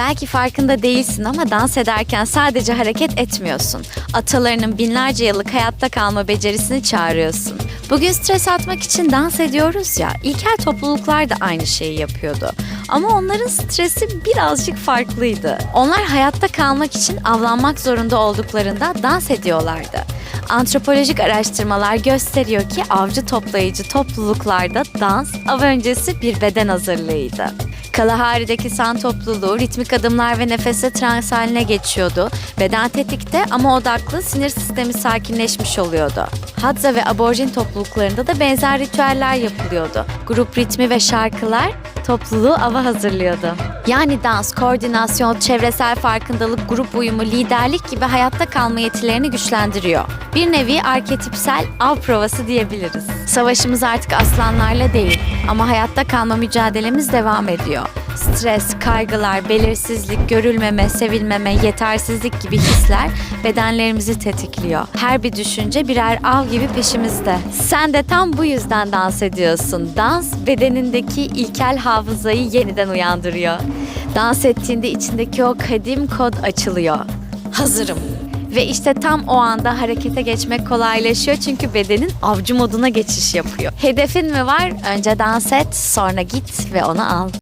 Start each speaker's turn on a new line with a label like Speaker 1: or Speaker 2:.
Speaker 1: Belki farkında değilsin ama dans ederken sadece hareket etmiyorsun. Atalarının binlerce yıllık hayatta kalma becerisini çağırıyorsun. Bugün stres atmak için dans ediyoruz ya, ilkel topluluklar da aynı şeyi yapıyordu. Ama onların stresi birazcık farklıydı. Onlar hayatta kalmak için avlanmak zorunda olduklarında dans ediyorlardı. Antropolojik araştırmalar gösteriyor ki avcı toplayıcı topluluklarda dans av öncesi bir beden hazırlığıydı. Kalahari'deki san topluluğu ritmik adımlar ve nefese trans haline geçiyordu. Beden tetikte ama odaklı sinir sistemi sakinleşmiş oluyordu. Hadza ve aborjin topluluklarında da benzer ritüeller yapılıyordu. Grup ritmi ve şarkılar topluluğu ava hazırlıyordu. Yani dans, koordinasyon, çevresel farkındalık, grup uyumu, liderlik gibi hayatta kalma yetilerini güçlendiriyor. Bir nevi arketipsel av provası diyebiliriz. Savaşımız artık aslanlarla değil ama hayatta kalma mücadelemiz devam ediyor. Stres, kaygılar, belirsizlik, görülmeme, sevilmeme, yetersizlik gibi hisler bedenlerimizi tetikliyor. Her bir düşünce birer av gibi peşimizde. Sen de tam bu yüzden dans ediyorsun. Dans bedenindeki ilkel hafızayı yeniden uyandırıyor. Dans ettiğinde içindeki o kadim kod açılıyor. Hazırım. Ve işte tam o anda harekete geçmek kolaylaşıyor çünkü bedenin avcı moduna geçiş yapıyor. Hedefin mi var? Önce dans et, sonra git ve onu al.